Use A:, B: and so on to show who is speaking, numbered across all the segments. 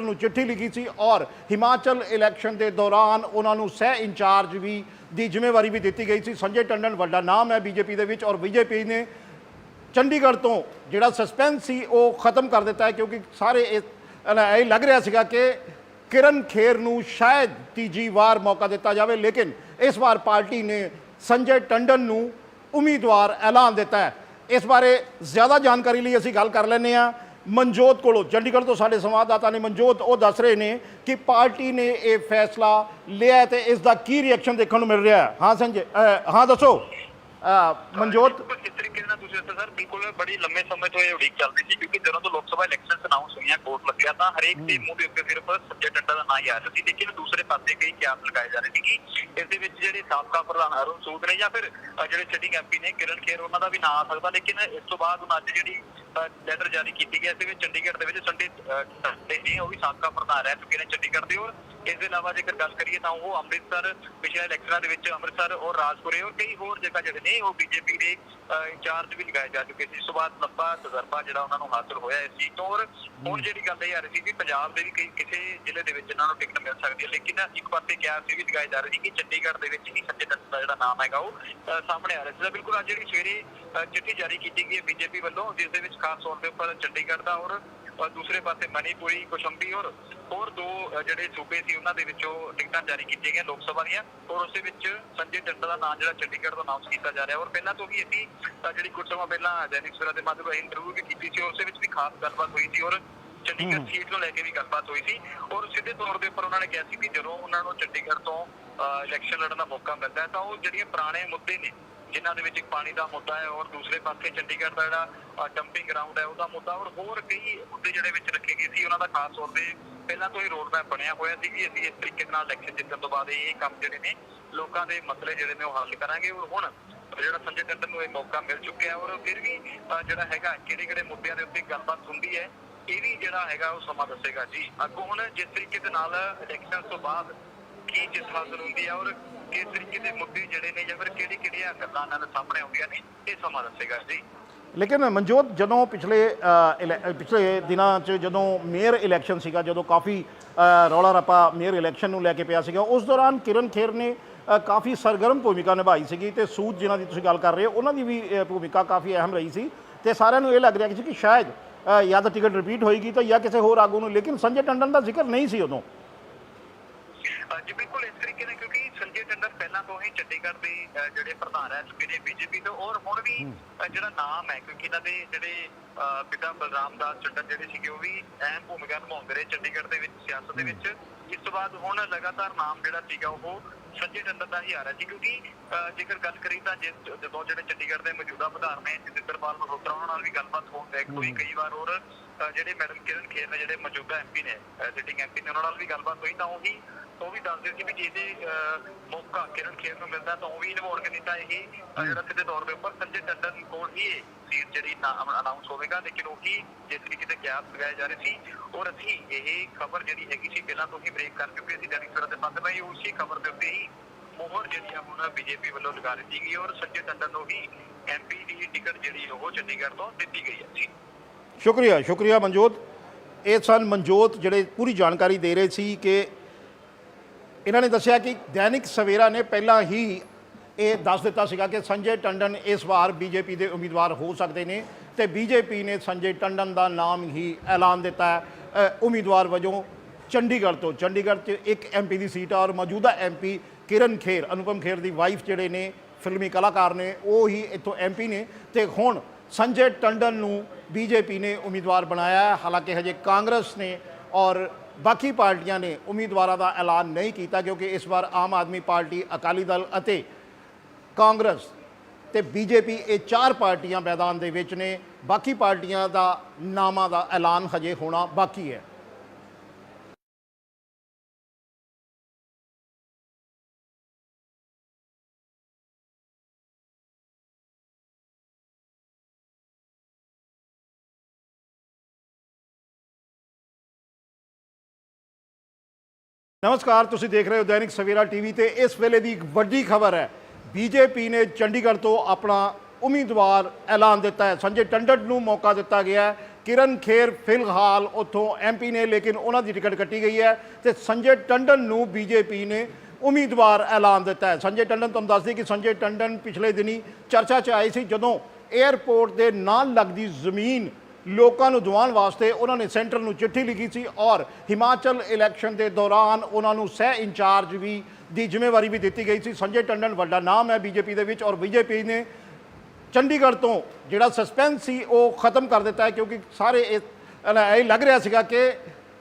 A: ਨੂੰ ਚਿੱਠੀ ਲਿਖੀ ਸੀ ਔਰ ਹਿਮਾਚਲ ਇਲੈਕਸ਼ਨ ਦੇ ਦੌਰਾਨ ਉਹਨਾਂ ਨੂੰ ਸਹਿ ਇੰਚਾਰਜ ਵੀ ਦੀ ਜ਼ਿੰਮੇਵਾਰੀ ਵੀ ਦਿੱਤੀ ਗਈ ਸੀ। ਸੰਜੇ ਟੰਡਨ ਵੱਡਾ ਨਾਮ ਹੈ ਬੀਜੇਪੀ ਦੇ ਵਿੱਚ ਔਰ ਬੀਜੇਪੀ ਨੇ ਚੰਡੀਗੜ੍ਹ ਤੋਂ ਜਿਹੜਾ ਸਸਪੈਂਸ ਸੀ ਉਹ ਖਤਮ ਕਰ ਦਿੱਤਾ ਹੈ ਕਿਉਂਕਿ ਸਾਰੇ ਇਹ ਇਹ ਲੱਗ ਰਿਹਾ ਸੀਗਾ ਕਿ ਕਿਰਨ ਖੇਰ ਨੂੰ ਸ਼ਾਇਦ ਤੀਜੀ ਵਾਰ ਮੌਕਾ ਦਿੱਤਾ ਜਾਵੇ, ਲੇਕਿਨ ਇਸ ਵਾਰ ਪਾਰਟੀ ਨੇ ਸੰਜੇ ਟੰਡਨ ਨੂੰ ਉਮੀਦਵਾਰ ਐਲਾਨ ਦਿੱਤਾ ਹੈ। ਇਸ ਬਾਰੇ ਜ਼ਿਆਦਾ ਜਾਣਕਾਰੀ ਲਈ ਅਸੀਂ ਗੱਲ ਕਰ ਲੈਂਦੇ ਹਾਂ। ਮਨਜੋਤ ਕੋਲੋਂ ਚੰਡੀਗੜ੍ਹ ਤੋਂ ਸਾਡੇ ਸੰਵਾਦਦਾਤਾ ਨੇ ਮਨਜੋਤ ਉਹ ਦੱਸ ਰਹੇ ਨੇ ਕਿ ਪਾਰਟੀ ਨੇ ਇਹ ਫੈਸਲਾ ਲਿਆ ਤੇ ਇਸ ਦਾ ਕੀ ਰਿਐਕਸ਼ਨ ਦੇਖਣ ਨੂੰ ਮਿਲ ਰਿਹਾ ਹੈ? ਹਾਂ ਸੰਜੇ ਹਾਂ ਦੱਸੋ। ਮਨਜੋਤ?
B: ਬਿਲਕੁਲ ਜਿਸ ਤਰੀਕੇ ਨਾਲ ਤੁਸੀਂ ਦੱਸਿਆ ਸਰ ਬਿਲਕੁਲ ਬੜੀ ਲੰਮੇ ਸਮੇਂ ਤੋਂ ਇਹ ਉਡੀਕ ਚੱਲਦੀ ਸੀ ਕਿਉਂਕਿ ਜਦੋਂ ਤੋਂ ਲੋਕ ਸਭਾ ਇਲੈਕਸ਼ਨਸ ਅਨਾਉਂਸ ਹੋਈਆਂ ਕੋਰਟ ਲੱਗਿਆ ਤਾਂ ਹਰੇਕ ਦੇ ਮੂੰਹ ਦੇ ਉੱਤੇ ਸਿਰਫ ਸੰਜੇ ਟੰਡਾ ਦਾ ਨਾਂ ਹੀ ਆ ਰਿਹਾ ਸੀ। ਲੇਕਿਨ ਦੂਸਰੇ ਪਾਸੇ ਕਈ ਕਿਆਸ ਲਗਾਏ ਜਾ ਰਹੇ ਸੀ ਕਿ ਇਸ ਦੇ ਵਿੱਚ ਜਿਹੜੇ ਸਾਬਕਾ ਪ੍ਰਧਾਨ ਅਰੁਣ ਸੂਦ ਨੇ ਜਾਂ ਫਿਰ ਜਿਹੜੇ ਸਿਟਿੰਗ ਐਮਪੀ ਨੇ ਕਿਰਨ ਖੇਰ ਉਹਨਾਂ ਦਾ ਵੀ ਨਾਂ ਆ ਸਕਦਾ ਲੇਕਿਨ ਇਸ ਤੋਂ ਬਾਅਦ ਹੁਣ ਅੱਜ ਜਿਹੜੀ ਲੈਟਰ ਜਾਰੀ ਕੀਤੀ ਗਈ ਸੀ ਇਸ ਚੰਡੀਗੜ੍ਹ ਦੇ ਵਿੱਚ ਸੰਡੇ ਟੰਡੇ ਨੇ ਉਹ ਵੀ ਸਾਬਕਾ ਪ੍ਰਧਾਨ ਰਹਿ ਚੁੱਕੇ ਨੇ ਚੰਡੀਗੜ੍ਹ ਦੇ ਔਰ ਇਸ ਦੇ ਇਲਾਵਾ ਜੇਕਰ ਗੱਲ ਕਰੀਏ ਤਾਂ ਉਹ ਅੰਮ੍ਰਿਤਸਰ ਪਿਛਲੇ ਇਲੈਕਸ਼ਨਾਂ ਦੇ ਵਿੱਚ ਅੰਮ੍ਰਿਤਸਰ ਔਰ ਰਾਜਪੁਰੇ ਔਰ ਕਈ ਹੋਰ ਜਗ੍ਹਾ ਜਿਹੜੇ ਨੇ ਉਹ ਬੀਜੇਪੀ ਦੇ ਇੰਚਾਰਜ ਵੀ ਲਗਾਏ ਜਾ ਚੁੱਕੇ ਸੀ। ਇਸ ਤੋਂ ਬਾਅਦ ਲੰਬਾ ਤਜਰਬਾ ਜਿਹੜਾ ਉਹਨਾਂ ਨੂੰ ਹਾਸਲ ਹੋਇਆ ਇਸ ਚੀਜ਼ ਤੋਂ ਔਰ ਹੁਣ ਜਿਹੜੀ ਗੱਲ ਇਹ ਆ ਰਹੀ ਸੀ ਕਿ ਪੰਜਾਬ ਦੇ ਵੀ ਕਈ ਕਿਸੇ ਜ਼ਿਲ੍ਹੇ ਦੇ ਵਿੱਚ ਇਹਨਾਂ ਨੂੰ ਟਿਕਟ ਮਿਲ ਸਕਦੀ ਹੈ। ਲੇਕਿਨ ਇੱਕ ਪਾਸੇ ਕਿਹਾ ਸੀ ਵੀ ਲਗਾਏ ਜਾ ਰਹੇ ਸੀ ਕਿ ਚੰਡੀਗੜ੍ਹ ਦੇ ਵਿੱਚ ਹੀ ਸੰਜੇ ਦੱਤ ਦਾ ਜਿਹੜਾ ਨਾਮ ਹੈਗਾ ਉਹ ਸਾਹਮਣੇ ਆ ਰਿਹਾ ਸੀ। ਤਾਂ ਬਿਲਕੁਲ ਅੱਜ ਜਿਹੜੀ ਸਵੇਰੇ ਚਿੱਠੀ ਜਾਰੀ ਕੀਤੀ ਗਈ ਹੈ ਬੀਜੇਪੀ ਵੱਲੋਂ ਜਿਸ ਦੇ ਵਿੱਚ ਖਾਸ ਤੌਰ ਦੇ ਉੱਪਰ ਚੰਡੀਗੜ੍ਹ ਦਾ ਔਰ ਦੂਸਰੇ ਪਾਸੇ ਮਨੀਪੁਰੀ ਕੋਸ਼ੰਬੀ ਔਰ ਹੋਰ ਦੋ ਜਿਹੜੇ ਸੂਬੇ ਸੀ ਉਹਨਾਂ ਦੇ ਵਿੱਚੋਂ ਟਿਕਟਾਂ ਜਾਰੀ ਕੀਤੀਆਂ ਗਈਆਂ ਲੋਕ ਸਭਾ ਦੀਆਂ। ਔਰ ਉਸ ਦੇ ਵਿੱਚ ਸੰਜੇ ਟੰਡਾ ਦਾ ਨਾਮ ਜਿਹੜਾ ਚੰਡੀਗੜ੍ਹ ਤੋਂ ਅਨਾਉਂਸ ਕੀਤਾ ਜਾ ਰਿਹਾ। ਔਰ ਪਹਿਲਾਂ ਤੋਂ ਵੀ ਅਸੀਂ ਜਿਹੜੀ ਕੁਝ ਸਮਾਂ ਪਹਿਲਾਂ ਦੈਨਿਕ ਸਵੇਰਾ ਦੇ ਮਾਧਿਅਮ ਰਾਹੀਂ ਇੰਟਰਵਿਊ ਵੀ ਕੀਤੀ ਸੀ ਉਸ ਵਿੱਚ ਵੀ ਖਾਸ ਗੱਲਬਾਤ ਹੋਈ ਸੀ ਔਰ ਚੰਡੀਗੜ੍ਹ ਸੀਟ ਨੂੰ ਲੈ ਕੇ ਵੀ ਗੱਲਬਾਤ ਹੋਈ ਸੀ। ਔਰ ਸਿੱਧੇ ਤੌਰ ਦੇ ਉੱਪਰ ਉਹਨਾਂ ਨੇ ਕਿਹਾ ਸੀ ਕਿ ਜਦੋਂ ਉਹਨਾਂ ਨੂੰ ਚੰਡੀਗੜ੍ਹ ਤੋਂ ਇਲੈਕਸ਼ਨ ਲੜਨ ਦਾ ਮੌਕਾ ਮਿਲਦਾ ਹੈ ਤਾਂ ਉਹ ਜਿਹੜੀਆਂ ਪੁਰਾਣੇ ਮੁੱਦੇ ਨੇ ਜਿਨ੍ਹਾਂ ਦੇ ਵਿੱਚ ਇੱਕ ਪਾਣੀ ਦਾ ਮੁੱਦਾ ਹੈ ਔਰ ਦੂਸਰੇ ਪਾਸੇ ਚੰਡੀਗੜ੍ਹ ਦਾ ਜਿਹੜਾ ਡੰਪਿੰਗ ਗਰਾਊਂਡ ਹੈ ਉਹਦਾ ਮੁੱਦਾ ਔਰ ਹੋਰ ਕਈ ਮੁੱਦੇ ਜਿਹੜੇ ਵਿੱਚ ਰੱਖੇ ਗਏ ਸੀ ਉਹਨਾਂ ਦਾ ਖਾਸ ਤੌਰ ਤੇ ਪਹਿਲਾਂ ਤੋਂ ਹੀ ਰੋਡ ਮੈਪ ਬਣਿਆ ਹੋਇਆ ਸੀ ਕਿ ਅਸੀਂ ਇਸ ਤਰੀਕੇ ਦੇ ਨਾਲ ਇਲੈਕਸ਼ਨ ਜਿੱਤਣ ਤੋਂ ਬਾਅਦ ਇਹ ਕੰਮ ਜਿਹੜੇ ਨੇ ਲੋਕਾਂ ਦੇ ਮਸਲੇ ਜਿਹੜੇ ਨੇ ਉਹ ਹੱਲ ਕਰਾਂਗੇ। ਔਰ ਹੁਣ ਜਿਹੜਾ ਸੰਜੇ ਟੰਡਨ ਨੂੰ ਇਹ ਮੌਕਾ ਮਿਲ ਚੁੱਕਿਆ ਔਰ ਫਿਰ ਵੀ ਜਿਹੜਾ ਹੈਗਾ ਕਿਹੜੇ ਕਿਹੜੇ ਮੁੱਦਿਆਂ ਦੇ ਉੱਤੇ ਗੱਲਬਾਤ ਹੁੰਦੀ ਹੈ, ਇਹ ਵੀ ਜਿਹੜਾ ਹੈਗਾ ਉਹ ਸਮਾਂ ਦੱਸੇਗਾ। ਜੀ, ਅੱਗੋਂ ਹੁਣ ਜਿਸ ਤਰੀਕੇ ਦੇ ਨਾਲ ਇਲੈਕਸ਼ਨ ਤੋਂ ਬਾਅਦ ਕੀ ਜਿੱਤ ਹਾਸਲ ਹੁੰਦੀ ਹੈ ਔਰ ਕਿਸ ਤਰੀਕੇ ਦੇ ਮੁੱਦੇ ਜਿਹੜੇ ਨੇ ਜਾਂ ਫਿਰ ਕਿਹੜੀ ਕਿਹੜੀਆਂ ਗੱਲਾਂ ਇਹਨਾਂ ਦੇ ਸਾਹਮਣੇ ਆਉਂਦੀਆਂ ਨੇ, ਇਹ ਸਮਾਂ ਦੱਸੇਗਾ। ਜੀ।
A: ਲੇਕਿਨ ਮਨਜੋਤ, ਜਦੋਂ ਪਿਛਲੇ ਇਲੈ- ਪਿਛਲੇ ਦਿਨਾਂ 'ਚ ਜਦੋਂ ਮੇਅਰ ਇਲੈਕਸ਼ਨ ਸੀਗਾ, ਜਦੋਂ ਕਾਫੀ ਰੌਲਾ ਰੱਪਾ ਮੇਅਰ ਇਲੈਕਸ਼ਨ ਨੂੰ ਲੈ ਕੇ ਪਿਆ ਸੀਗਾ, ਉਸ ਦੌਰਾਨ ਕਿਰਨ ਖੇਰ ਨੇ ਕਾਫੀ ਸਰਗਰਮ ਭੂਮਿਕਾ ਨਿਭਾਈ ਸੀਗੀ ਤੇ ਸੂਦ ਜਿਨ੍ਹਾਂ ਦੀ ਤੁਸੀਂ ਗੱਲ ਕਰ ਰਹੇ ਹੋ, ਉਹਨਾਂ ਦੀ ਵੀ ਭੂਮਿਕਾ ਕਾਫੀ ਅਹਿਮ ਰਹੀ ਸੀ। ਤੇ ਸਾਰਿਆਂ ਨੂੰ ਇਹ ਲੱਗ ਰਿਹਾ ਸੀ ਕਿ ਸ਼ਾਇਦ ਜਾਂ ਤਾਂ ਟਿਕਟ ਰਿਪੀਟ ਹੋਏਗੀ ਤਾਂ ਜਾਂ ਕਿਸੇ ਹੋਰ ਆਗੂ ਨੂੰ, ਲੇਕਿਨ ਸੰਜੇ ਟੰਡਨ ਦਾ ਜ਼ਿਕਰ ਨਹੀਂ ਸੀ ਉਦੋਂ।
B: ਜੀ, ਬਿਲਕੁਲ ਇਸ ਤਰੀਕੇ ਨਾਲ ਕਿਉਂਕਿ ਸੰਜੇ ਟੰਡਨ ਪਹਿਲਾਂ ਤੋਂ ਹੀ ਚੰਡੀਗੜ੍ਹ ਦੇ ਜਿਹੜੇ ਪ੍ਰਧਾਨ ਰਹਿ ਚੁੱਕੇ ਨੇ ਬੀਜੇਪੀ ਤੋਂ ਔਰ ਹੁਣ ਵੀ ਜਿਹੜਾ ਨਾਮ ਹੈ ਕਿਉਂਕਿ ਇਹਨਾਂ ਦੇ ਜਿਹੜੇ ਪਿਤਾ ਬਲਰਾਮ ਦਾਸ ਟੰਡਨ ਜਿਹੜੇ ਸੀਗੇ ਉਹ ਵੀ ਅਹਿਮ ਭੂਮਿਕਾ ਨਿਭਾਉਂਦੇ ਰਹੇ ਚੰਡੀਗੜ੍ਹ ਦੇ ਵਿੱਚ ਸਿਆਸਤ ਦੇ ਵਿੱਚ। ਇਸ ਤੋਂ ਬਾਅਦ ਹੁਣ ਲਗਾਤਾਰ ਨਾਮ ਜਿਹੜਾ ਸੀਗਾ ਉਹ ਸੰਜੇ ਟੰਡਨ ਦਾ ਹੀ ਆ ਰਿਹਾ ਸੀ ਕਿਉਂਕਿ ਜੇਕਰ ਗੱਲ ਕਰੀ ਤਾਂ ਜਿਸ ਜਦੋਂ ਜਿਹੜੇ ਚੰਡੀਗੜ੍ਹ ਦੇ ਮੌਜੂਦਾ ਪ੍ਰਧਾਨ ਨੇ ਜਤਿੰਦਰਪਾਲ ਮਲਹੋਤਰਾ ਉਹਨਾਂ ਨਾਲ ਵੀ ਗੱਲਬਾਤ ਹੋਣ ਬੈਕ ਹੋਈ ਕਈ ਵਾਰ ਅ, ਜਿਹੜੇ ਮੈਡਮ ਕਿਰਨ ਖੇਰ ਨੇ ਜਿਹੜੇ ਮੌਜੂਦਾ ਐਮਪੀ ਨੇ ਸਿਟਿੰਗ ਐਮਪੀ ਨੇ ਉਹਨਾਂ ਨਾਲ ਵੀ ਗੱਲਬਾਤ ਹੋਈ ਤਾਂ ਉਹੀ ਉਹ ਵੀ ਦੱਸਦੇ ਸੀ ਵੀ ਜੇ ਇਹਦੇ ਅਹ, ਮੌਕਾ ਕਿਰਨ ਖੇਰ ਨੂੰ ਮਿਲਦਾ ਤਾਂ ਉਹ ਵੀ ਨਿਭਾਉਣਗੇ ਨਹੀਂ ਤਾਂ ਇਹ ਜਿਹੜਾ ਸਿੱਧੇ ਤੌਰ ਦੇ ਉੱਪਰ ਸੰਜੇ ਟੰਡਨ ਕੋਲ ਹੀ ਇਹ ਸੀਟ ਜਿਹੜੀ ਅਨਾਉਂਸ ਹੋਵੇਗਾ, ਲੇਕਿਨ ਉਹੀ ਜਿਸ ਤਰੀਕੇ ਤੇ ਕਿਆਸ ਲਗਾਏ ਜਾ ਰਹੇ ਸੀ, ਔਰ ਅਸੀਂ ਇਹ ਖਬਰ ਜਿਹੜੀ ਹੈਗੀ ਸੀ, ਪਹਿਲਾਂ ਤੋਂ ਹੀ ਬ੍ਰੇਕ ਕਰ ਚੁੱਕੇ ਸੀ ਦੈਨਿਕ ਸਵੇਰਾ ਦੇ ਪੱਤ ਲਈ ਉਸੇ ਖਬਰ ਦੇ ਉੱਤੇ ਹੀ ਮੋਹਰ ਜਿਹੜੀ ਆ ਹੁਣ ਬੀਜੇਪੀ ਵੱਲੋਂ ਲਗਾ ਦਿੱਤੀ ਗਈ, ਔਰ ਸੰਜੇ ਟੰਡਨ ਨੂੰ ਹੀ ਐਮਪੀ ਦੀ ਟਿਕਟ ਜਿਹੜੀ ਉਹ ਚੰਡੀਗੜ੍ਹ ਤੋਂ ਦਿੱਤੀ ਗਈ ਹੈ ਜੀ।
A: ਸ਼ੁਕਰੀਆ ਸ਼ੁਕਰੀਆ ਮਨਜੋਤ। ਇਹ ਸਨ ਮਨਜੋਤ ਜਿਹੜੇ ਪੂਰੀ ਜਾਣਕਾਰੀ ਦੇ ਰਹੇ ਸੀ ਕਿ ਇਹਨਾਂ ਨੇ ਦੱਸਿਆ ਕਿ ਦੈਨਿਕ ਸਵੇਰਾ ਨੇ ਪਹਿਲਾਂ ਹੀ ਇਹ ਦੱਸ ਦਿੱਤਾ ਸੀਗਾ ਕਿ ਸੰਜੇ ਟੰਡਨ ਇਸ ਵਾਰ ਬੀਜੇਪੀ ਦੇ ਉਮੀਦਵਾਰ ਹੋ ਸਕਦੇ ਨੇ ਤੇ ਬੀਜੇਪੀ ਨੇ ਸੰਜੇ ਟੰਡਨ ਦਾ ਨਾਮ ਹੀ ਐਲਾਨ ਦਿੱਤਾ ਹੈ। ਉਮੀਦਵਾਰ ਵਜੋਂ ਚੰਡੀਗੜ੍ਹ ਤੋਂ, ਚੰਡੀਗੜ੍ਹ 'ਚ ਇੱਕ ਐਮਪੀ ਦੀ ਸੀਟ ਆ ਔਰ ਮੌਜੂਦਾ ਐਮਪੀ ਕਿਰਨ ਖੇਰ, ਅਨੁਪਮ ਖੇਰ ਦੀ ਵਾਈਫ ਜਿਹੜੇ ਨੇ, ਫਿਲਮੀ ਕਲਾਕਾਰ ਨੇ, ਉਹ ਹੀ ਇੱਥੋਂ ਐਮਪੀ ਨੇ ਤੇ ਹੁਣ ਸੰਜੇ ਟੰਡਨ ਨੂੰ ਬੀਜੇਪੀ ਨੇ ਉਮੀਦਵਾਰ ਬਣਾਇਆ ਹਾਲਾਂਕਿ ਹਜੇ ਕਾਂਗਰਸ ਨੇ ਔਰ ਬਾਕੀ ਪਾਰਟੀਆਂ ਨੇ ਉਮੀਦਵਾਰਾਂ ਦਾ ਐਲਾਨ ਨਹੀਂ ਕੀਤਾ ਕਿਉਂਕਿ ਇਸ ਵਾਰ ਆਮ ਆਦਮੀ ਪਾਰਟੀ ਅਕਾਲੀ ਦਲ ਅਤੇ ਕਾਂਗਰਸ ਤੇ ਬੀਜੇਪੀ ਇਹ ਚਾਰ ਪਾਰਟੀਆਂ ਮੈਦਾਨ ਦੇ ਵਿੱਚ ਨੇ। ਬਾਕੀ ਪਾਰਟੀਆਂ ਦਾ ਨਾਮਾਂ ਦਾ ਐਲਾਨ ਹਜੇ ਹੋਣਾ ਬਾਕੀ ਹੈ। ਨਮਸਕਾਰ, ਤੁਸੀਂ ਦੇਖ ਰਹੇ ਹੋ ਦੈਨਿਕ ਸਵੇਰਾ ਟੀਵੀ ਤੇ। ਇਸ ਵੇਲੇ ਦੀ ਇੱਕ ਵੱਡੀ ਖਬਰ ਹੈ ਬੀਜੇਪੀ ਨੇ ਚੰਡੀਗੜ੍ਹ ਤੋਂ ਆਪਣਾ ਉਮੀਦਵਾਰ ਐਲਾਨ ਦਿੱਤਾ ਹੈ। ਸੰਜੇ ਟੰਡਨ ਨੂੰ ਮੌਕਾ ਦਿੱਤਾ ਗਿਆ ਹੈ। ਕਿਰਨ ਖੇਰ ਫਿਲਹਾਲ ਉੱਥੋਂ ਐਮਪੀ ਨੇ, ਲੇਕਿਨ ਉਹਨਾਂ ਦੀ ਟਿਕਟ ਕੱਟੀ ਗਈ ਹੈ ਤੇ ਸੰਜੇ ਟੰਡਨ ਨੂੰ ਬੀਜੇਪੀ ਨੇ ਉਮੀਦਵਾਰ ਐਲਾਨ ਦਿੱਤਾ ਹੈ। ਸੰਜੇ ਟੰਡਨ ਤੁਹਾਨੂੰ ਦੱਸਦੀ ਕਿ ਸੰਜੇ ਟੰਡਨ ਪਿਛਲੇ ਦਿਨੀ ਚਰਚਾ 'ਚ ਆਏ ਸੀ ਜਦੋਂ 에ਅਰਪੋਰਟ ਦੇ ਨਾਲ ਲੱਗਦੀ ਜ਼ਮੀਨ ਲੋਕਾਂ ਨੂੰ ਦਿਵਾਉਣ ਵਾਸਤੇ ਉਹਨਾਂ ਨੇ ਸੈਂਟਰ ਨੂੰ ਚਿੱਠੀ ਲਿਖੀ ਸੀ ਔਰ ਹਿਮਾਚਲ ਇਲੈਕਸ਼ਨ ਦੇ ਦੌਰਾਨ ਉਹਨਾਂ ਨੂੰ ਸਹਿ ਇੰਚਾਰਜ ਵੀ ਦੀ ਜ਼ਿੰਮੇਵਾਰੀ ਵੀ ਦਿੱਤੀ ਗਈ ਸੀ। ਸੰਜੇ ਟੰਡਨ ਵੱਡਾ ਨਾਮ ਹੈ ਬੀਜੇਪੀ ਦੇ ਵਿੱਚ ਔਰ ਬੀਜੇਪੀ ਨੇ ਚੰਡੀਗੜ੍ਹ ਤੋਂ ਜਿਹੜਾ ਸਸਪੈਂਸ ਸੀ, ਉਹ ਖਤਮ ਕਰ ਦਿੱਤਾ ਹੈ ਕਿਉਂਕਿ ਸਾਰੇ ਇਹ ਇਹ ਲੱਗ ਰਿਹਾ ਸੀਗਾ ਕਿ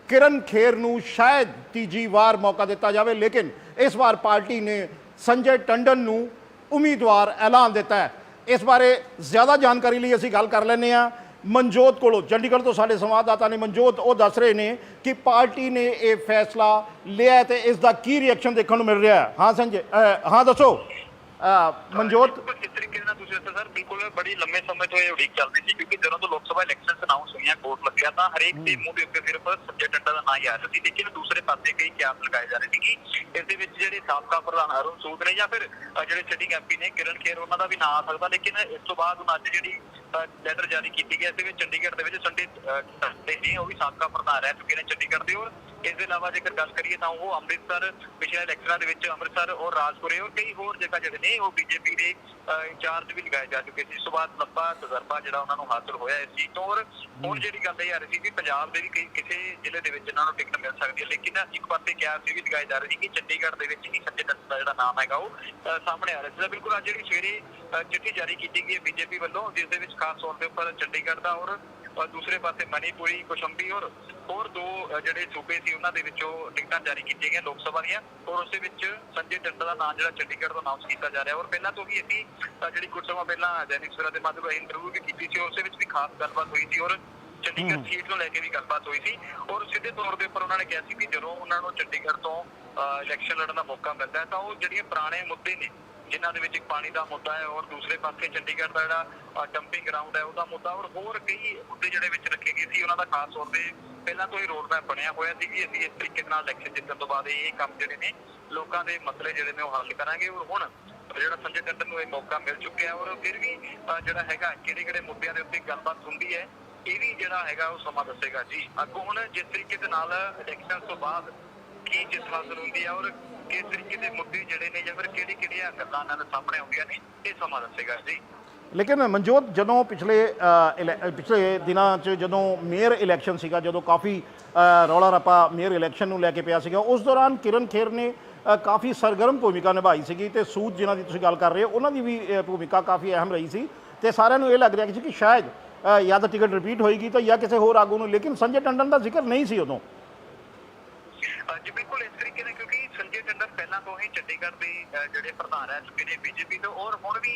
A: ਕਿਰਨ ਖੇਰ ਨੂੰ ਸ਼ਾਇਦ ਤੀਜੀ ਵਾਰ ਮੌਕਾ ਦਿੱਤਾ ਜਾਵੇ, ਲੇਕਿਨ ਇਸ ਵਾਰ ਪਾਰਟੀ ਨੇ ਸੰਜੇ ਟੰਡਨ ਨੂੰ ਉਮੀਦਵਾਰ ਐਲਾਨ ਦਿੱਤਾ ਹੈ। ਇਸ ਬਾਰੇ ਜ਼ਿਆਦਾ ਜਾਣਕਾਰੀ ਲਈ ਅਸੀਂ ਗੱਲ ਕਰ ਲੈਂਦੇ ਹਾਂ। ਮਨਜੋਤ ਕੋਲੋਂ ਚੰਡੀਗੜ੍ਹ ਤੋਂ ਸਾਡੇ ਸੰਵਾਦਦਾਤਾ ਨੇ ਮਨਜੋਤ ਉਹ ਦੱਸ ਰਹੇ ਨੇ ਕਿ ਪਾਰਟੀ ਨੇ ਇਹ ਫੈਸਲਾ ਲਿਆ ਹੈ ਤੇ ਇਸ ਦਾ ਕੀ ਰਿਐਕਸ਼ਨ ਦੇਖਣ ਨੂੰ ਮਿਲ ਰਿਹਾ ਹੈ? ਹਾਂ ਸੰਜੇ ਅਹ, ਹਾਂ ਦੱਸੋ। ਅਹ, ਮਨਜੋਤ?
B: ਤਰੀਕੇ ਨਾਲ ਤੁਸੀਂ ਦੱਸਿਆ ਸਰ ਬਿਲਕੁਲ ਬੜੀ ਲੰਮੇ ਸਮੇਂ ਤੋਂ ਇਹ ਉਡੀਕ ਚੱਲਦੀ ਸੀ ਕਿਉਂਕਿ ਜਦੋਂ ਤੋਂ ਲੋਕ ਸਭਾ ਇਲੈਕਸ਼ਨਸ ਅਨਾਉਂਸ ਹੋਈਆਂ ਕੋਰਟ ਲੱਗਿਆ ਤਾਂ ਹਰੇਕ ਦੇ ਮੂੰਹ ਦੇ ਉੱਤੇ ਸਿਰਫ ਸੰਜੇ ਟੰਡਾ ਦਾ ਨਾਂ ਹੀ ਆ ਰਿਹਾ ਸੀ। ਲੇਕਿਨ ਦੂਸਰੇ ਪਾਸੇ ਕਈ ਕਿਆਸ ਲਗਾਏ ਜਾ ਰਹੇ ਸੀ ਕਿ ਇਸ ਦੇ ਵਿੱਚ ਜਿਹੜੇ ਸਾਬਕਾ ਪ੍ਰਧਾਨ ਅਰੁਣ ਸੂਦ ਨੇ ਜਾਂ ਫਿਰ ਜਿਹੜੇ ਸਿਟਿੰਗ ਐਮਪੀ ਨੇ ਕਿਰਨ ਖੇਰ ਉਹਨਾਂ ਦਾ ਵੀ ਨਾਂ ਆ ਸਕਦਾ। ਲੇਕਿਨ ਇਸ ਤੋਂ ਬਾਅਦ ਹੁਣ ਅੱਜ ਜਿਹੜੀ ਲੈਟਰ ਜਾਰੀ ਕੀਤੀ ਗਈ ਹੈ ਇਸ ਦੇ ਵਿੱਚ ਚੰਡੀਗੜ੍ਹ ਦੇ ਵਿੱਚ ਸੰਡੇ ਨੇ ਉਹ ਵੀ ਸਾਬਕਾ ਪ੍ਰਧਾਨ ਰਹਿ ਚੁੱਕੇ ਨੇ ਚੰਡੀਗੜ੍ਹ ਦੇ ਔਰ ਇਸ ਦੇ ਇਲਾਵਾ ਜੇਕਰ ਗੱਲ ਕਰੀਏ ਤਾਂ ਉਹ ਅੰਮ੍ਰਿਤਸਰ ਪਿਛਲੇ ਇਲੈਕਸ਼ਨਾਂ ਦੇ ਵਿੱਚ ਅੰਮ੍ਰਿਤਸਰ ਔਰ ਰਾਜਪੁਰੇ ਔਰ ਕਈ ਹੋਰ ਜਗ੍ਹਾ ਜਿਹੜੇ ਨੇ ਉਹ ਬੀਜੇਪੀ ਦੇ ਇੰਚਾਰਜ ਵੀ ਲਗਾਏ ਜਾ ਚੁੱਕੇ ਸੀ। ਇਸ ਤੋਂ ਬਾਅਦ ਲੰਬਾ ਤਜਰਬਾ ਜਿਹੜਾ ਉਹਨਾਂ ਨੂੰ ਹਾਸਲ ਹੋਇਆ ਇਸ ਚੀਜ਼ ਤੋਂ ਔਰ ਹੁਣ ਜਿਹੜੀ ਗੱਲ ਇਹ ਆ ਰਹੀ ਸੀ ਕਿ ਪੰਜਾਬ ਦੇ ਵੀ ਕਈ ਕਿਸੇ ਜ਼ਿਲ੍ਹੇ ਦੇ ਵਿੱਚ ਇਹਨਾਂ ਨੂੰ ਟਿਕਟ ਮਿਲ ਸਕਦੀ ਹੈ। ਲੇਕਿਨ ਇੱਕ ਪਾਸੇ ਕਿਹਾ ਸੀ ਵੀ ਲਗਾਏ ਜਾ ਰਹੇ ਸੀ ਕਿ ਚੰਡੀਗੜ੍ਹ ਦੇ ਵਿੱਚ ਹੀ ਸੰਜੇ ਦੱਤ ਦਾ ਜਿਹੜਾ ਨਾਮ ਹੈਗਾ ਉਹ ਸਾਹਮਣੇ ਆ ਰਿਹਾ ਸੀ। ਬਿਲਕੁਲ ਅੱਜ ਜਿਹੜੀ ਸਵੇਰੇ ਚਿੱਠੀ ਜਾਰੀ ਕੀਤੀ ਗਈ ਹੈ ਬੀਜੇਪੀ ਵੱਲੋਂ ਜਿਸ ਦੇ ਵਿੱਚ ਖਾਸ ਤੌਰ ਦੇ ਉੱਪਰ ਚੰਡੀਗੜ੍ਹ ਦਾ ਔਰ ਦੂਸਰੇ ਪਾਸੇ ਮਨੀਪੁਰੀ ਕੋਸ਼ੰਬੀ ਔਰ ਹੋਰ ਦੋ ਜਿਹੜੇ ਸੂਬੇ ਸੀ ਉਹਨਾਂ ਦੇ ਵਿੱਚੋਂ ਟਿਕਟਾਂ ਜਾਰੀ ਕੀਤੀਆਂ ਗਈਆਂ ਲੋਕ ਸਭਾ ਦੀਆਂ। ਔਰ ਉਸ ਦੇ ਵਿੱਚ ਸੰਜੇ ਟੰਡਾ ਦਾ ਨਾਮ ਜਿਹੜਾ ਚੰਡੀਗੜ੍ਹ ਤੋਂ ਅਨਾਉਂਸ ਕੀਤਾ ਜਾ ਰਿਹਾ। ਔਰ ਪਹਿਲਾਂ ਤੋਂ ਹੀ ਅਸੀਂ ਜਿਹੜੀ ਕੁਝ ਸਮਾਂ ਪਹਿਲਾਂ ਦੈਨਿਕ ਸਵੇਰਾ ਦੇ ਮਾਧਿਅਮ ਰਾਹੀਂ ਇੰਟਰਵਿਊ ਵੀ ਕੀਤੀ ਸੀ ਉਸ ਦੇ ਵਿੱਚ ਵੀ ਖਾਸ ਗੱਲਬਾਤ ਹੋਈ ਸੀ ਔਰ ਚੰਡੀਗੜ੍ਹ ਸੀਟ ਨੂੰ ਲੈ ਕੇ ਵੀ ਗੱਲਬਾਤ ਹੋਈ ਸੀ। ਔਰ ਸਿੱਧੇ ਤੌਰ ਦੇ ਉੱਪਰ ਉਹਨਾਂ ਨੇ ਕਿਹਾ ਸੀ ਕਿ ਜਦੋਂ ਉਹਨਾਂ ਨੂੰ ਚੰਡੀਗੜ੍ਹ ਤੋਂ ਇਲੈਕਸ਼ਨ ਲੜਨ ਦਾ ਮੌਕਾ ਮਿਲਦਾ ਹੈ ਤਾਂ ਉਹ ਜਿਹੜੀਆਂ ਪੁਰਾਣੇ ਮੁੱਦੇ ਨੇ ਜਿਨ੍ਹਾਂ ਦੇ ਵਿੱਚ ਇੱਕ ਪਾਣੀ ਦਾ ਮੁੱਦਾ ਹੈ ਔਰ ਦੂਸਰੇ ਪਾਸੇ ਚੰਡੀਗੜ੍ਹ ਦਾ ਜਿਹੜਾ ਡੰਪਿੰਗ ਗਰਾਊਂਡ ਹੈ ਉਹਦਾ ਮੁੱਦਾ ਔਰ ਹੋਰ ਕਈ ਮੁੱਦੇ ਜਿਹੜੇ ਵਿੱਚ ਰੱਖੇ ਗਏ ਸੀ ਉਹਨਾਂ ਦਾ ਖਾਸ ਤੌਰ ਤੇ ਪਹਿਲਾਂ ਤੋਂ ਹੀ ਰੋਡ ਮੈਪ ਬਣਿਆ ਹੋਇਆ ਸੀ ਕਿ ਅਸੀਂ ਇਸ ਤਰੀਕੇ ਨਾਲ ਇਲੈਕਸ਼ਨ ਜਿੱਤਣ ਤੋਂ ਬਾਅਦ ਇਹ ਕੰਮ ਜਿਹੜੇ ਨੇ, ਲੋਕਾਂ ਦੇ ਮਸਲੇ ਜਿਹੜੇ ਨੇ ਉਹ ਹੱਲ ਕਰਾਂਗੇ। ਔਰ ਹੁਣ ਜਿਹੜਾ ਸੰਜੇ ਟੰਡਨ ਨੂੰ ਇਹ ਮੌਕਾ ਮਿਲ ਚੁੱਕਿਆ ਔਰ ਫਿਰ ਵੀ ਜਿਹੜਾ ਹੈਗਾ ਕਿਹੜੇ ਕਿਹੜੇ ਮੁੱਦਿਆਂ ਦੇ ਉੱਤੇ ਗੱਲਬਾਤ ਹੁੰਦੀ ਹੈ, ਇਹ ਵੀ ਜਿਹੜਾ ਹੈਗਾ ਉਹ ਸਮਾਂ ਦੱਸੇਗਾ ਜੀ। ਅੱਗੋਂ ਹੁਣ ਜਿਸ ਤਰੀਕੇ ਦੇ ਨਾਲ ਇਲੈਕਸ਼ਨ ਤੋਂ ਬਾਅਦ ਕੀ ਜਿੱਤ ਹਾਸਲ ਹੁੰਦੀ ਹੈ ਔਰ ਕਿਸ ਤਰੀਕੇ ਦੇ ਮੁੱਦੇ ਜਿਹੜੇ ਨੇ ਜਾਂ ਫਿਰ ਕਿਹੜੀ ਕਿਹੜੀਆਂ ਗੱਲਾਂ ਇਹਨਾਂ ਦੇ ਸਾਹਮਣੇ ਆਉਂਦੀਆਂ ਨੇ, ਇਹ ਸਮਾਂ ਦੱਸੇਗਾ ਜੀ।
A: ਲੇਕਿਨ ਮਨਜੋਤ ਜਦੋਂ ਪਿਛਲੇ ਇਲੈ- ਪਿਛਲੇ ਦਿਨਾਂ 'ਚ ਜਦੋਂ ਮੇਅਰ ਇਲੈਕਸ਼ਨ ਸੀਗਾ ਜਦੋਂ ਕਾਫੀ ਰੌਲਾ ਰੱਪਾ ਮੇਅਰ ਇਲੈਕਸ਼ਨ ਨੂੰ ਲੈ ਕੇ ਪਿਆ ਸੀਗਾ ਉਸ ਦੌਰਾਨ ਕਿਰਨ ਖੇਰ ਨੇ ਕਾਫੀ ਸਰਗਰਮ ਭੂਮਿਕਾ ਨਿਭਾਈ ਸੀਗੀ ਤੇ ਸੂਦ ਜਿਨ੍ਹਾਂ ਦੀ ਤੁਸੀਂ ਗੱਲ ਕਰ ਰਹੇ ਹੋ ਉਹਨਾਂ ਦੀ ਵੀ ਭੂਮਿਕਾ ਕਾਫੀ ਅਹਿਮ ਰਹੀ ਸੀ। ਤੇ ਸਾਰਿਆਂ ਨੂੰ ਇਹ ਲੱਗ ਰਿਹਾ ਸੀ ਕਿ ਸ਼ਾਇਦ ਜਾਂ ਤਾਂ ਟਿਕਟ ਰਿਪੀਟ ਹੋਏਗੀ ਤਾਂ ਜਾਂ ਕਿਸੇ ਹੋਰ ਆਗੂ ਨੂੰ ਲੇਕਿਨ ਸੰਜੇ ਟੰਡਨ ਦਾ ਜ਼ਿਕਰ ਨਹੀਂ ਸੀ ਉਦੋਂ।
B: ਅ, ਬਿਲਕੁਲ ਇਸ ਤਰੀਕੇ ਨਾਲ ਕਿਉਂਕਿ ਸੰਜੇ ਟੰਡਨ ਪਹਿਲਾਂ ਤੋਂ ਹੀ ਚੰਡੀਗੜ੍ਹ ਦੇ ਜਿਹੜੇ ਪ੍ਰਧਾਨ ਰਹਿ ਚੁੱਕੇ ਨੇ ਬੀਜੇਪੀ ਤੋਂ ਔਰ ਹੁਣ ਵੀ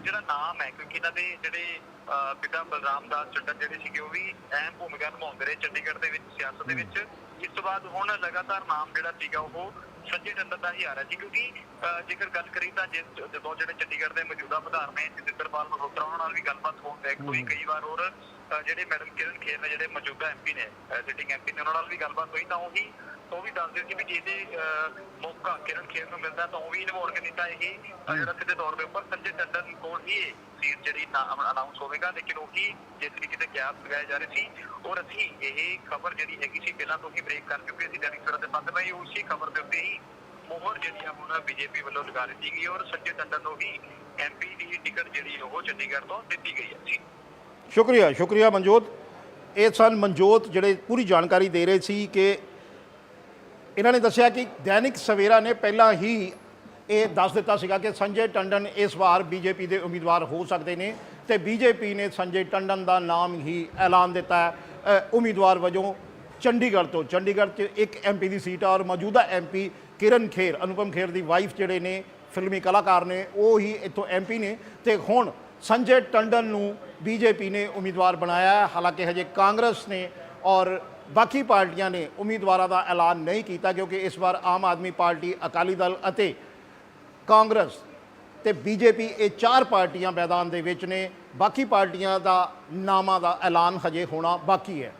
B: ਜਿਹੜਾ ਨਾਮ ਹੈ ਕਿਉਂਕਿ ਇਹਨਾਂ ਦੇ ਜਿਹੜੇ ਪਿਤਾ ਬਲਰਾਮ ਦਾਸ ਟੰਡਨ ਜਿਹੜੇ ਸੀਗੇ ਉਹ ਵੀ ਅਹਿਮ ਭੂਮਿਕਾ ਨਿਭਾਉਂਦੇ ਰਹੇ ਚੰਡੀਗੜ੍ਹ ਦੇ ਵਿੱਚ ਸਿਆਸਤ ਦੇ ਵਿੱਚ। ਇਸ ਤੋਂ ਬਾਅਦ ਹੁਣ ਲਗਾਤਾਰ ਨਾਮ ਜਿਹੜਾ ਸੀਗਾ ਉਹ ਸੰਜੇ ਟੰਡਨ ਦਾ ਹੀ ਆ ਰਿਹਾ ਸੀ ਕਿਉਂਕਿ ਜੇਕਰ ਗੱਲ ਕਰੀ ਤਾਂ ਜਿਸ ਜਦੋਂ ਜਿਹੜੇ ਚੰਡੀਗੜ੍ਹ ਦੇ ਮੌਜੂਦਾ ਪ੍ਰਧਾਨ ਨੇ ਜਤਿੰਦਰਪਾਲ ਮਲਹੋਤਰਾ ਉਹਨਾਂ ਨਾਲ ਵੀ ਗੱਲਬਾਤ ਹੋਣ ਬੈਕ ਹੋਈ ਕਈ ਵਾਰ ਅ, ਜਿਹੜੇ ਮੈਡਮ ਕਿਰਨ ਖੇਰ ਨੇ, ਜਿਹੜੇ ਮੌਜੂਦਾ ਐਮਪੀ ਨੇ ਸਿਟਿੰਗ ਐਮਪੀ ਨੇ, ਉਹਨਾਂ ਨਾਲ ਵੀ ਗੱਲਬਾਤ ਹੋਈ, ਤਾਂ ਉਹੀ ਉਹ ਵੀ ਦੱਸਦੇ ਸੀ ਵੀ ਜੇ ਮੌਕਾ ਕਿਰਨ ਖੇਰ ਨੂੰ ਮਿਲਦਾ, ਤਾਂ ਉਹ ਵੀ ਨਿਭਾਉਣਗੇ ਨਹੀਂ ਤਾਂ ਇਹ। ਜਿਹੜਾ ਸਿੱਧੇ ਤੌਰ ਦੇ ਉੱਪਰ ਸੰਜੇ ਟੰਡਨ ਕੋਲ ਹੀ ਸੀਟ ਜਿਹੜੀ ਅਨਾਉਂਸ ਹੋਵੇਗਾ, ਲੇਕਿਨ ਉਹੀ ਜਿਸ ਤਰੀਕੇ ਦੇ ਕਿਆਸ ਲਗਾਏ ਜਾ ਰਹੇ ਸੀ, ਔਰ ਅਸੀਂ ਇਹ ਖਬਰ ਜਿਹੜੀ ਹੈਗੀ ਸੀ, ਪਹਿਲਾਂ ਤੋਂ ਹੀ ਬ੍ਰੇਕ ਕਰ ਚੁੱਕੇ ਸੀ ਦੈਨਿਕ ਸਵੇਰਾ ਦੇ ਪੱਤ ਭਾਈ ਉਸੇ ਖਬਰ ਦੇ ਉੱਤੇ ਹੀ ਮੋਹਰ ਜਿਹੜੀ ਆ ਹੁਣ ਬੀਜੇਪੀ ਵੱਲੋਂ ਲਗਾ ਦਿੱਤੀ ਗਈ, ਔਰ ਸੰਜੇ ਟੰਡਨ ਨੂੰ ਹੀ ਐਮਪੀ ਦੀ ਟਿਕਟ ਜਿਹੜੀ ਉਹ ਚੰਡੀਗੜ੍ਹ ਤੋਂ ਦਿੱਤੀ ਗਈ ਹੈ
A: ਸ਼ੁਕਰੀਆ ਸ਼ੁਕਰੀਆ ਮਨਜੋਤ। ਇਹ ਸਨ ਮਨਜੋਤ ਜਿਹੜੇ ਪੂਰੀ ਜਾਣਕਾਰੀ ਦੇ ਰਹੇ ਸੀ ਕਿ ਇਹਨਾਂ ਨੇ ਦੱਸਿਆ ਕਿ ਦੈਨਿਕ ਸਵੇਰਾ ਨੇ ਪਹਿਲਾਂ ਹੀ ਇਹ ਦੱਸ ਦਿੱਤਾ ਸੀਗਾ ਕਿ ਸੰਜੇ ਟੰਡਨ ਇਸ ਵਾਰ ਬੀਜੇਪੀ ਦੇ ਉਮੀਦਵਾਰ ਹੋ ਸਕਦੇ ਨੇ ਤੇ ਬੀਜੇਪੀ ਨੇ ਸੰਜੇ ਟੰਡਨ ਦਾ ਨਾਮ ਹੀ ਐਲਾਨ ਦਿੱਤਾ ਹੈ। ਉਮੀਦਵਾਰ ਵਜੋਂ ਚੰਡੀਗੜ੍ਹ ਤੋਂ, ਚੰਡੀਗੜ੍ਹ 'ਚ ਇੱਕ ਐਮਪੀ ਦੀ ਸੀਟ ਆ ਔਰ ਮੌਜੂਦਾ ਐਮਪੀ ਕਿਰਨ ਖੇਰ, ਅਨੁਪਮ ਖੇਰ ਦੀ ਵਾਈਫ ਜਿਹੜੇ ਨੇ, ਫਿਲਮੀ ਕਲਾਕਾਰ ਨੇ, ਉਹ ਹੀ ਇੱਥੋਂ ਐਮਪੀ ਨੇ ਤੇ ਹੁਣ ਸੰਜੇ ਟੰਡਨ ਨੂੰ ਬੀਜੇਪੀ ਨੇ ਉਮੀਦਵਾਰ ਬਣਾਇਆ ਹੈ ਹਾਲਾਂਕਿ ਹਜੇ ਕਾਂਗਰਸ ਨੇ ਔਰ ਬਾਕੀ ਪਾਰਟੀਆਂ ਨੇ ਉਮੀਦਵਾਰਾਂ ਦਾ ਐਲਾਨ ਨਹੀਂ ਕੀਤਾ ਕਿਉਂਕਿ ਇਸ ਵਾਰ ਆਮ ਆਦਮੀ ਪਾਰਟੀ ਅਕਾਲੀ ਦਲ ਅਤੇ ਕਾਂਗਰਸ ਤੇ ਬੀਜੇਪੀ ਇਹ ਚਾਰ ਪਾਰਟੀਆਂ ਮੈਦਾਨ ਦੇ ਵਿੱਚ ਨੇ ਬਾਕੀ ਪਾਰਟੀਆਂ ਦਾ ਨਾਮਾਂ ਦਾ ਐਲਾਨ ਹਜੇ ਹੋਣਾ ਬਾਕੀ ਹੈ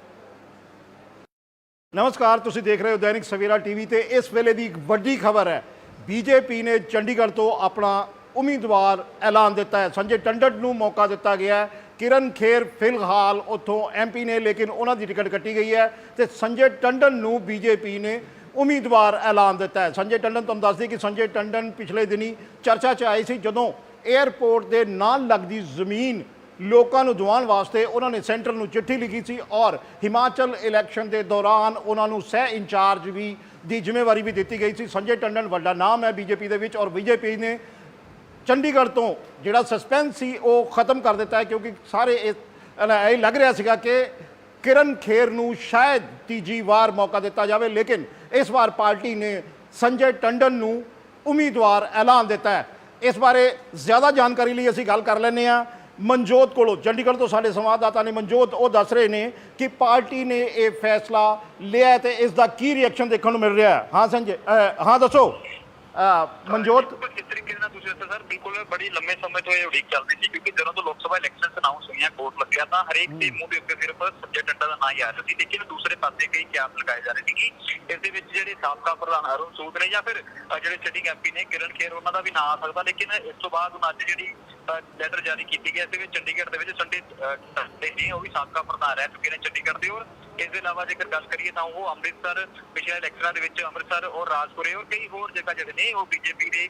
A: ਨਮਸਕਾਰ ਤੁਸੀਂ ਦੇਖ ਰਹੇ ਹੋ ਦੈਨਿਕ ਸਵੇਰਾ ਟੀਵੀ ਤੇ ਇਸ ਵੇਲੇ ਦੀ ਇੱਕ ਵੱਡੀ ਖਬਰ ਹੈ ਬੀਜੇਪੀ ਨੇ ਚੰਡੀਗੜ੍ਹ ਤੋਂ ਆਪਣਾ ਉਮੀਦਵਾਰ ਐਲਾਨ ਦਿੱਤਾ ਹੈ ਸੰਜੇ ਟੰਡਨ ਨੂੰ ਮੌਕਾ ਦਿੱਤਾ ਗਿਆ ਹੈ ਕਿਰਨ ਖੇਰ ਫਿਲਹਾਲ ਉੱਥੋਂ ਐਮਪੀ ਨੇ, ਲੇਕਿਨ ਉਹਨਾਂ ਦੀ ਟਿਕਟ ਕੱਟੀ ਗਈ ਹੈ ਤੇ ਸੰਜੇ ਟੰਡਨ ਨੂੰ ਬੀਜੇਪੀ ਨੇ ਉਮੀਦਵਾਰ ਐਲਾਨ ਦਿੱਤਾ ਹੈ। ਸੰਜੇ ਟੰਡਨ ਤੁਹਾਨੂੰ ਦੱਸ ਦਈਏ ਕਿ ਸੰਜੇ ਟੰਡਨ ਪਿਛਲੇ ਦਿਨੀ ਚਰਚਾ 'ਚ ਆਏ ਸੀ ਜਦੋਂ 에ਅਰਪੋਰਟ ਦੇ ਨਾਲ ਲੱਗਦੀ ਜ਼ਮੀਨ ਲੋਕਾਂ ਨੂੰ ਦਿਵਾਉਣ ਵਾਸਤੇ ਉਹਨਾਂ ਨੇ ਸੈਂਟਰ ਨੂੰ ਚਿੱਠੀ ਲਿਖੀ ਸੀ ਔਰ ਹਿਮਾਚਲ ਇਲੈਕਸ਼ਨ ਦੇ ਦੌਰਾਨ ਉਹਨਾਂ ਨੂੰ ਸਹਿ ਇੰਚਾਰਜ ਵੀ ਦੀ ਜ਼ਿੰਮੇਵਾਰੀ ਵੀ ਦਿੱਤੀ ਗਈ ਸੀ। ਸੰਜੇ ਟੰਡਨ ਵੱਡਾ ਨਾਮ ਹੈ ਬੀਜੇਪੀ ਦੇ ਵਿੱਚ ਔਰ ਬੀਜੇਪੀ ਨੇ ਚੰਡੀਗੜ੍ਹ ਤੋਂ ਜਿਹੜਾ ਸਸਪੈਂਸ ਸੀ, ਉਹ ਖਤਮ ਕਰ ਦਿੱਤਾ ਹੈ, ਕਿਉਂਕਿ ਸਾਰੇ ਇਹ ਲੱਗ ਰਿਹਾ ਸੀਗਾ ਕਿ ਕਿਰਨ ਖੇਰ ਨੂੰ ਸ਼ਾਇਦ ਤੀਜੀ ਵਾਰ ਮੌਕਾ ਦਿੱਤਾ ਜਾਵੇ, ਲੇਕਿਨ ਇਸ ਵਾਰ ਪਾਰਟੀ ਨੇ ਸੰਜੇ ਟੰਡਨ ਨੂੰ ਉਮੀਦਵਾਰ ਐਲਾਨ ਦਿੱਤਾ ਹੈ। ਇਸ ਬਾਰੇ ਜ਼ਿਆਦਾ ਜਾਣਕਾਰੀ ਲਈ ਅਸੀਂ ਗੱਲ ਕਰ ਲੈਂਦੇ ਹਾਂ। ਮਨਜੋਤ ਕੋਲੋਂ, ਚੰਡੀਗੜ੍ਹ ਤੋਂ ਸਾਡੇ ਸੰਵਾਦਦਾਤਾ ਨੇ ਮਨਜੋਤ, ਉਹ ਦੱਸ ਰਹੇ ਨੇ ਕਿ ਪਾਰਟੀ ਨੇ ਇਹ ਫੈਸਲਾ ਲਿਆ ਹੈ ਤੇ ਇਸ ਦਾ ਕੀ ਰਿਐਕਸ਼ਨ ਦੇਖਣ ਨੂੰ ਮਿਲ ਰਿਹਾ ਹੈ। ਹਾਂ ਸੰਜੇ ਹਾਂ ਦੱਸੋ। ਮਨਜੋਤ
B: ਬਿਲਕੁਲ ਜਿਸ ਤਰੀਕੇ ਨਾਲ ਤੁਸੀਂ ਦੱਸਿਆ ਸਰ ਬਿਲਕੁਲ ਬੜੀ ਲੰਮੇ ਸਮੇਂ ਤੋਂ ਇਹ ਉਡੀਕ ਚੱਲਦੀ ਸੀ ਕਿਉਂਕਿ ਜਦੋਂ ਤੋਂ ਲੋਕ ਸਭਾ ਇਲੈਕਸ਼ਨਸ ਅਨਾਉਂਸ ਹੋਈਆਂ ਕੋਰਟ ਲੱਗਿਆ ਤਾਂ ਹਰੇਕ ਦੇ ਮੂੰਹ ਦੇ ਉੱਤੇ ਸਿਰਫ ਸੱਜੇ ਟੰਡਾ ਦਾ ਨਾਂ ਹੀ ਆ ਰਿਹਾ ਸੀ। ਲੇਕਿਨ ਦੂਸਰੇ ਪਾਸੇ ਕਈ ਕਿਆਸ ਲਗਾਏ ਜਾ ਰਹੇ ਸੀ ਕਿ ਇਸ ਦੇ ਵਿੱਚ ਜਿਹੜੇ ਸਾਬਕਾ ਪ੍ਰਧਾਨ ਅਰੁਣ ਸੂਦ ਨੇ ਜਾਂ ਫਿਰ ਜਿਹੜੇ ਸਿਟਿੰਗ ਐਮਪੀ ਨੇ ਕਿਰਨ ਖੇਰ ਉਹਨਾਂ ਦਾ ਵੀ ਨਾਂ ਆ ਸਕਦਾ। ਲੇਕਿਨ ਇਸ ਤੋਂ ਬਾਅਦ ਹੁਣ ਅੱਜ ਜਿਹੜੀ ਲੈਟਰ ਜਾਰੀ ਕੀਤੀ ਗਈ ਇਸ ਦੇ ਵਿੱਚ ਚੰਡੀਗੜ੍ਹ ਦੇ ਵਿੱਚ ਸੰਡੇ ਸੰਡੇ ਨੇ ਉਹ ਵੀ ਸਾਬਕਾ ਪ੍ਰਧਾਨ ਰਹਿ ਚੁੱਕੇ ਨੇ ਚੰਡੀਗੜ੍ਹ ਦੇ ਔਰ ਇਸ ਦੇ ਇਲਾਵਾ ਜੇਕਰ ਗੱਲ ਕਰੀਏ ਤਾਂ ਉਹ ਅੰਮ੍ਰਿਤਸਰ ਪਿਛਲੇ ਇਲੈਕਸ਼ਨਾਂ ਦੇ ਵਿੱਚ ਅੰਮ੍ਰਿਤਸਰ ਔਰ ਰਾਜਪੁਰੇ ਔਰ ਕਈ ਹੋਰ ਜਗ੍ਹਾ ਜਿਹੜੇ ਨੇ ਉਹ ਬੀਜੇਪੀ ਦੇ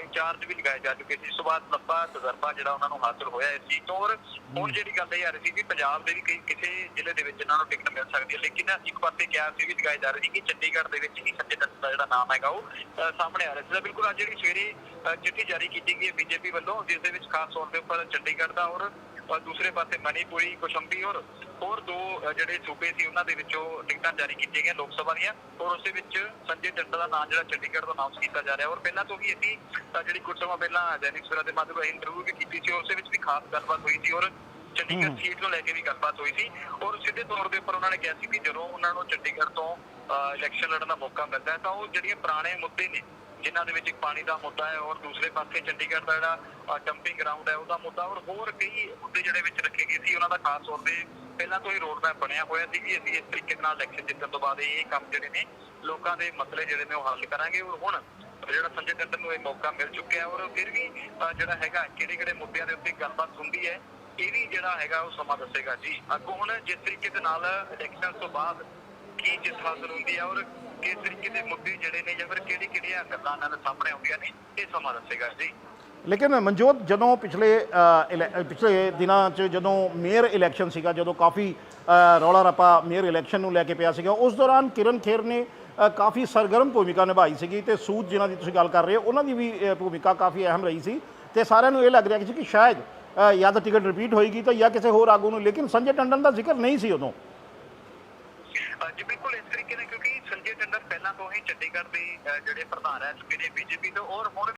B: ਇੰਚਾਰਜ ਵੀ ਲਗਾਏ ਜਾ ਚੁੱਕੇ ਸੀ। ਇਸ ਤੋਂ ਬਾਅਦ ਲੰਬਾ ਤਜਰਬਾ ਜਿਹੜਾ ਉਹਨਾਂ ਨੂੰ ਹਾਸਲ ਹੋਇਆ ਇਸ ਚੀਜ਼ ਤੋਂ ਔਰ ਹੁਣ ਜਿਹੜੀ ਗੱਲ ਇਹ ਆ ਰਹੀ ਸੀ ਕਿ ਪੰਜਾਬ ਦੇ ਵੀ ਕਈ ਕਿਸੇ ਜ਼ਿਲ੍ਹੇ ਦੇ ਵਿੱਚ ਇਹਨਾਂ ਨੂੰ ਟਿਕਟ ਮਿਲ ਸਕਦੀ ਹੈ ਲੇਕਿਨ ਇੱਕ ਪਾਸੇ ਕਿਹਾ ਸੀ ਵੀ ਲਗਾਏ ਜਾ ਰਹੇ ਸੀ ਕਿ ਚੰਡੀਗੜ੍ਹ ਦੇ ਵਿੱਚ ਹੀ ਸੰਜੇ ਦੱਤ ਦਾ ਜਿਹੜਾ ਨਾਮ ਹੈਗਾ ਉਹ ਸਾਹਮਣੇ ਆ ਰਿਹਾ ਸੀ। ਬਿਲਕੁਲ ਅੱਜ ਜਿਹੜੀ ਸਵੇਰੇ ਚਿੱਠੀ ਜਾਰੀ ਕੀਤੀ ਗਈ ਹੈ ਬੀਜੇਪੀ ਵੱਲੋਂ ਜਿਸ ਦੇ ਵਿੱਚ ਖਾਸ ਤੌਰ ਦੇ ਉੱਪਰ ਚੰਡੀਗੜ੍ਹ ਦਾ ਔਰ ਔਰ ਦੂਸਰੇ ਪਾਸੇ ਮਨੀਪੁਰੀ ਕੋਸ਼ੰਬੀ ਔਰ ਹੋਰ ਦੋ ਜਿਹੜੇ ਸੂਬੇ ਸੀ ਉਹਨਾਂ ਦੇ ਵਿੱਚੋਂ ਟਿਕਟਾਂ ਜਾਰੀ ਕੀਤੀਆਂ ਗਈਆਂ ਲੋਕ ਸਭਾ ਦੀਆਂ। ਔਰ ਉਸ ਦੇ ਵਿੱਚ ਸੰਜੇ ਟੰਡਾ ਦਾ ਨਾਮ ਜਿਹੜਾ ਚੰਡੀਗੜ੍ਹ ਤੋਂ ਅਨਾਉਂਸ ਕੀਤਾ ਜਾ ਰਿਹਾ। ਔਰ ਪਹਿਲਾਂ ਤੋਂ ਹੀ ਅਸੀਂ ਜਿਹੜੀ ਕੁਝ ਸਮਾਂ ਪਹਿਲਾਂ ਦੈਨਿਕ ਸਵੇਰਾ ਦੇ ਮਾਧਿਅਮ ਰਾਹੀਂ ਇੰਟਰਵਿਊ ਵੀ ਕੀਤੀ ਸੀ। ਉਸ ਦੇ ਵਿੱਚ ਵੀ ਖਾਸ ਗੱਲਬਾਤ ਹੋਈ ਸੀ ਔਰ ਚੰਡੀਗੜ੍ਹ ਸੀਟ ਨੂੰ ਲੈ ਕੇ ਵੀ ਗੱਲਬਾਤ ਹੋਈ ਸੀ। ਔਰ ਸਿੱਧੇ ਤੌਰ ਦੇ ਉੱਪਰ ਉਹਨਾਂ ਨੇ ਕਿਹਾ ਸੀ ਕਿ ਜਦੋਂ ਉਹਨਾਂ ਨੂੰ ਚੰਡੀਗੜ੍ਹ ਤੋਂ ਇਲੈਕਸ਼ਨ ਲੜਨ ਦਾ ਮੌਕਾ ਮਿਲਦਾ ਹੈ ਤਾਂ ਉਹ ਜਿਹੜੀਆਂ ਪੁਰਾਣੇ ਮੁੱਦੇ ਨੇ ਜਿਨ੍ਹਾਂ ਦੇ ਵਿੱਚ ਇੱਕ ਪਾਣੀ ਦਾ ਮੁੱਦਾ ਹੈ ਔਰ ਦੂਸਰੇ ਪਾਸੇ ਚੰਡੀਗੜ੍ਹ ਦਾ ਜਿਹੜਾ ਡੰਪਿੰਗ ਗਰਾਊਂਡ ਹੈ ਉਹਦਾ ਮੁੱਦਾ ਔਰ ਹੋਰ ਕਈ ਮੁੱਦੇ ਜਿਹੜੇ ਵਿੱਚ ਰੱਖੇ ਗਏ ਸੀ, ਉਹਨਾਂ ਦਾ ਖਾਸ ਤੌਰ ਤੇ ਪਹਿਲਾਂ ਤੋਂ ਹੀ ਰੋਡ ਮੈਪ ਬਣਿਆ ਹੋਇਆ ਸੀ ਕਿ ਅਸੀਂ ਇਸ ਤਰੀਕੇ ਨਾਲ ਇਲੈਕਸ਼ਨ ਜਿੱਤਣ ਤੋਂ ਬਾਅਦ ਇਹ ਕੰਮ ਜਿਹੜੇ ਨੇ ਲੋਕਾਂ ਦੇ ਮਸਲੇ ਜਿਹੜੇ ਨੇ ਉਹ ਹੱਲ ਕਰਾਂਗੇ ਔਰ ਹੁਣ ਜਿਹੜਾ ਸੰਜੇ ਟੰਡਨ ਨੂੰ ਇਹ ਮੌਕਾ ਮਿਲ ਚੁੱਕਿਆ ਔਰ ਫਿਰ ਵੀ ਜਿਹੜਾ ਹੈਗਾ ਕਿਹੜੇ ਕਿਹੜੇ ਮੁੱਦਿਆਂ ਦੇ ਉੱਤੇ ਗੱਲਬਾਤ ਹੁੰਦੀ ਹੈ ਇਹ ਵੀ ਜਿਹੜਾ ਹੈਗਾ ਉਹ ਸਮਾਂ ਦੱਸੇਗਾ। ਜੀ, ਅੱਗੋਂ ਹੁਣ ਜਿਸ ਤਰੀਕੇ ਦੇ ਨਾਲ ਇਲੈਕਸ਼ਨ ਤੋਂ ਬਾਅਦ ਕੀ ਜਿੱਤ ਹਾਸਲ ਹੁੰਦੀ ਹੈ ਔਰ ਕਿਸ ਤਰੀਕੇ ਦੇ ਮੁੱਦੇ ਜਿਹੜੇ ਨੇ ਜਾਂ ਫਿਰ ਕਿਹੜੀ ਕਿਹੜੀਆਂ ਗੱਲਾਂ ਇਹਨਾਂ ਸਾਹਮਣੇ ਆਉਂਦੀਆਂ ਨੇ, ਇਹ ਸਮਾਂ ਦੱਸੇਗਾ ਜੀ।
A: ਲੇਕਿਨ ਮਨਜੋਤ, ਜਦੋਂ ਪਿਛਲੇ ਪਿਛਲੇ ਦਿਨਾਂ 'ਚ ਜਦੋਂ ਮੇਅਰ ਇਲੈਕਸ਼ਨ ਸੀਗਾ, ਜਦੋਂ ਕਾਫੀ ਰੌਲਾ ਰੱਪਾ ਮੇਅਰ ਇਲੈਕਸ਼ਨ ਨੂੰ ਲੈ ਕੇ ਪਿਆ ਸੀਗਾ, ਉਸ ਦੌਰਾਨ ਕਿਰਨ ਖੇਰ ਨੇ ਕਾਫੀ ਸਰਗਰਮ ਭੂਮਿਕਾ ਨਿਭਾਈ ਸੀਗੀ ਤੇ ਸੂਦ ਜਿਨ੍ਹਾਂ ਦੀ ਤੁਸੀਂ ਗੱਲ ਕਰ ਰਹੇ ਹੋ, ਉਹਨਾਂ ਦੀ ਵੀ ਭੂਮਿਕਾ ਕਾਫੀ ਅਹਿਮ ਰਹੀ ਸੀ ਤੇ ਸਾਰਿਆਂ ਨੂੰ ਇਹ ਲੱਗ ਰਿਹਾ ਸੀ ਕਿ ਸ਼ਾਇਦ ਜਾਂ ਤਾਂ ਟਿਕਟ ਰਿਪੀਟ ਹੋਏਗੀ ਤਾਂ ਜਾਂ ਕਿਸੇ ਹੋਰ ਆਗੂ ਨੂੰ, ਲੇਕਿਨ ਸੰਜੇ ਟੰਡਨ ਦਾ ਜ਼ਿਕਰ ਨਹੀਂ ਸੀ ਉਦੋਂ।
B: ਜੀ, ਬਿਲਕੁਲ ਇਸ ਤਰੀਕੇ ਨਾਲ ਕਿਉਂਕਿ ਸੰਜੇ ਟੰਡਨ ਪਹਿਲਾਂ ਤੋਂ ਹੀ ਚੰਡੀਗੜ੍ਹ ਦੇ ਜਿਹੜੇ ਪ੍ਰਧਾਨ ਰਹਿ ਚੁੱਕੇ ਨੇ ਬੀਜੇਪੀ ਤੋਂ, ਔਰ ਹੁਣ